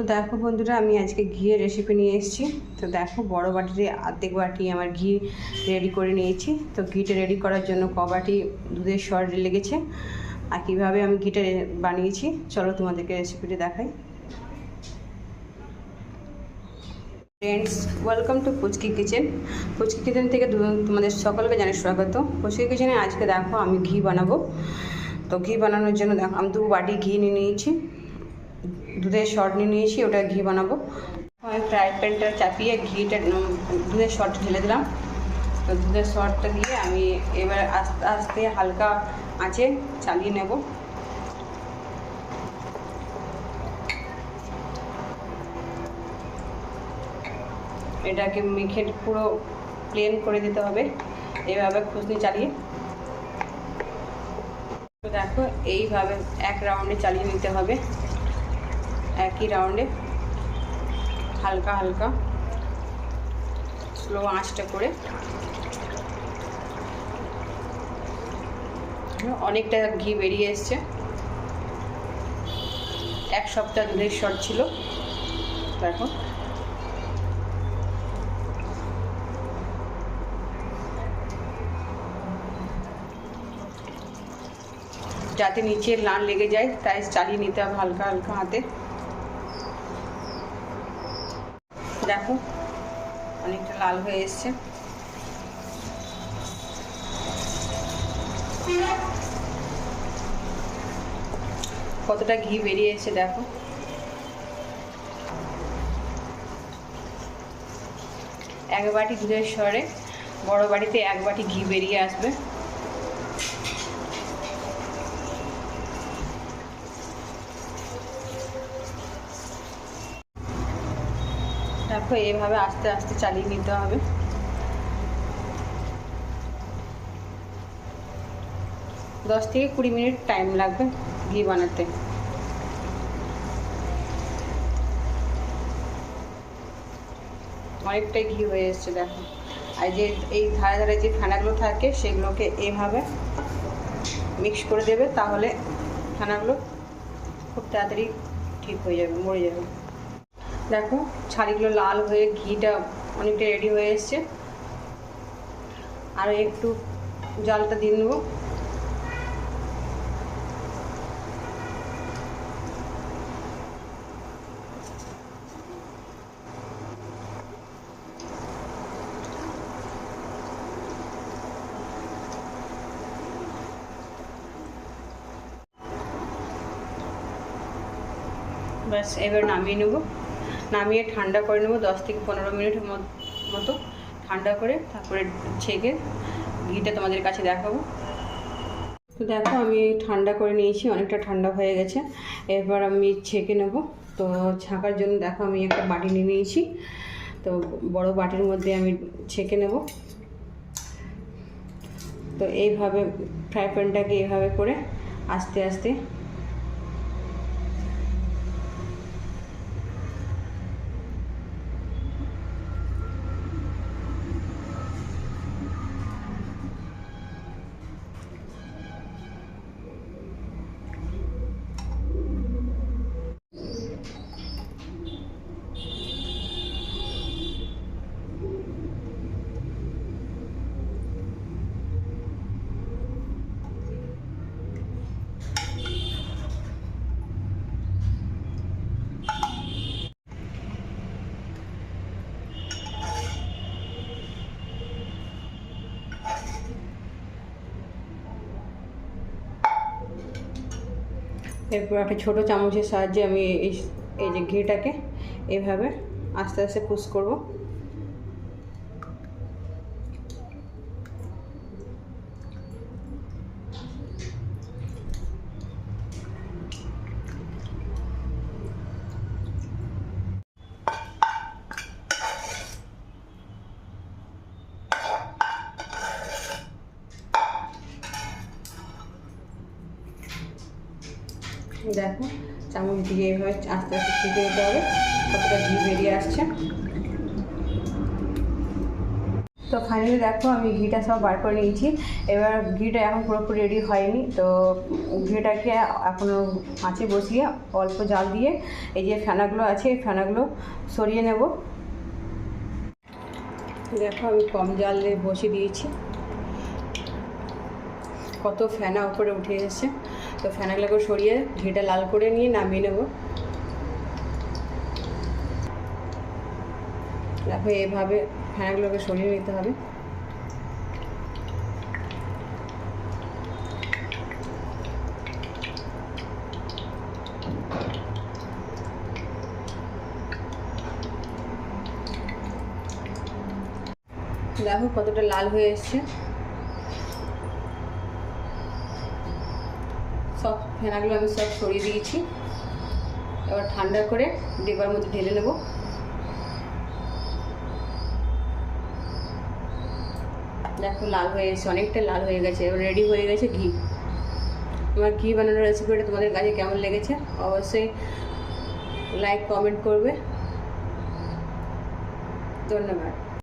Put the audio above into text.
তো দেখো বন্ধুরা, আমি আজকে ঘিয়ের রেসিপি নিয়ে এসেছি। তো দেখো, বড় বাটিতে আর্ধেক বাটি আমার ঘি রেডি করে নিয়েছি। তো ঘিটা রেডি করার জন্য ক বাটি দুধের সর লেগেছে। আর কীভাবে আমি ঘিটা বানিয়েছি, চলো তোমাদেরকে রেসিপিটি দেখাই। Friends welcome to Puchki kitchen Puchki kitchen থেকে তোমাদের সকলকে জানাই স্বাগত। পুচকি কিচেনে আজকে দেখো, আমি ঘি বানাবো। তো ঘি বানানোর জন্য দেখো, আমি দু বাটি ঘি নিয়ে নিয়েছি। দুধের শর্ট নিয়ে নিয়েছি, ওটা ঘি বানাবো। আমি ফ্রাই প্যানটা চাপিয়ে ঘিটা দুধের শর্ট ঢেলে দিলাম। তো দুধের শর্টটা দিয়ে আমি এবার আস্তে আস্তে হালকা আঁচে চালিয়ে নেব। এটাকে মেখে পুরো প্লেন করে দিতে হবে। এইভাবে খুশনি চালিয়ে। দেখো, এইভাবে এক রাউন্ডে চালিয়ে নিতে হবে। একই রাউন্ডে হালকা হালকা। স্লো আঁচটা করে। অনেকটা ঘি বেরিয়ে এসছে। এক সপ্তাহ দুধের শট ছিল। দেখো। যাতে নিচে লাল লেগে যায়, তাই চালিয়ে নিতে হবে হালকা হালকা হাতে। দেখো, অনেকটা লাল হয়ে এসছে। কতটা ঘি বেরিয়ে এসছে দেখো। এক বাটি দুধের সরে বড় বাটিতে এক বাটি ঘি বেরিয়ে আসবে। দেখো এভাবে আস্তে আস্তে চালিয়ে নিতে হবে। দশ থেকে কুড়ি মিনিট টাইম লাগবে ঘি বানাতে। অনেকটাই ঘি হয়ে এসছে, দেখো। আর যে, এই ধারে ধারে যে ফেনাগুলো থাকে, সেগুলোকে এইভাবে মিক্স করে দেবে, তাহলে ফেনাগুলো খুব তাড়াতাড়ি ঠিক হয়ে যাবে, মরে যাবে। দেখো ছাড়িগুলো লাল হয়ে ঘিটা অনেকটা রেডি হয়ে এসছে। আর একটু জলটা দিয়ে নেব। ব্যাস, এবার নামিয়ে নেব। নামিয়ে ঠান্ডা করে নেব, দশ থেকে পনেরো মিনিটের মতো ঠান্ডা করে তারপরে ছেঁকে ঘিটা তোমাদের কাছে দেখাবো। তো দেখো আমি ঠান্ডা করে নিয়েছি, অনেকটা ঠান্ডা হয়ে গেছে। এরপর আমি ছেঁকে নেব। তো ছাঁকার জন্য দেখো আমি একটা বাটি নিয়ে নিয়েছি। তো বড় বাটির মধ্যে আমি ছেঁকে নেব। তো এইভাবে ফ্রাই প্যানটাকে এইভাবে করে আস্তে আস্তে এরপর একটা ছোটো চামচের সাহায্যে আমি এই এই যে ঘিটাকে এভাবে আস্তে আস্তে পুশ করব। দেখো, চামচ দিয়ে এভাবে আস্তে আস্তে ছেঁকে দিতে হবে, কতটা ঘি বেরিয়ে আসছে। তো ফাইনালি দেখো, আমি ঘিটা সব বার করে নিয়েছি। এবার ঘিটা এখন পুরোপুরি রেডি হয়নি, তো ঘিটাকে এখনও আঁচে বসিয়ে অল্প জাল দিয়ে এই যে ফেনাগুলো আছে, এই ফেনাগুলো সরিয়ে নেব। দেখো, আমি কম জাল বসিয়ে দিয়েছি। কত ফেনা উপরে উঠে এসেছে। তো ফেনাগুলোকে সরিয়ে ঘিটা লাল করে নিয়ে নামিয়ে নেব। দেখো এভাবে ফেনাগুলোকে সরিয়ে নিতে হবে। দেখো কতটা লাল হয়ে এসছে সব ফেনাগুলো আমি সব সরিয়ে দিয়েছি। এবার ঠান্ডা করে ডিবার মধ্যে ঢেলে নেব। দেখো, লাল হয়ে গেছে, অনেকটা লাল হয়ে গেছে, এবার রেডি হয়ে গেছে ঘি। আমার ঘি বানানোর রেসিপিটা তোমাদের কাছে কেমন লেগেছে অবশ্যই লাইক কমেন্ট করবে। ধন্যবাদ।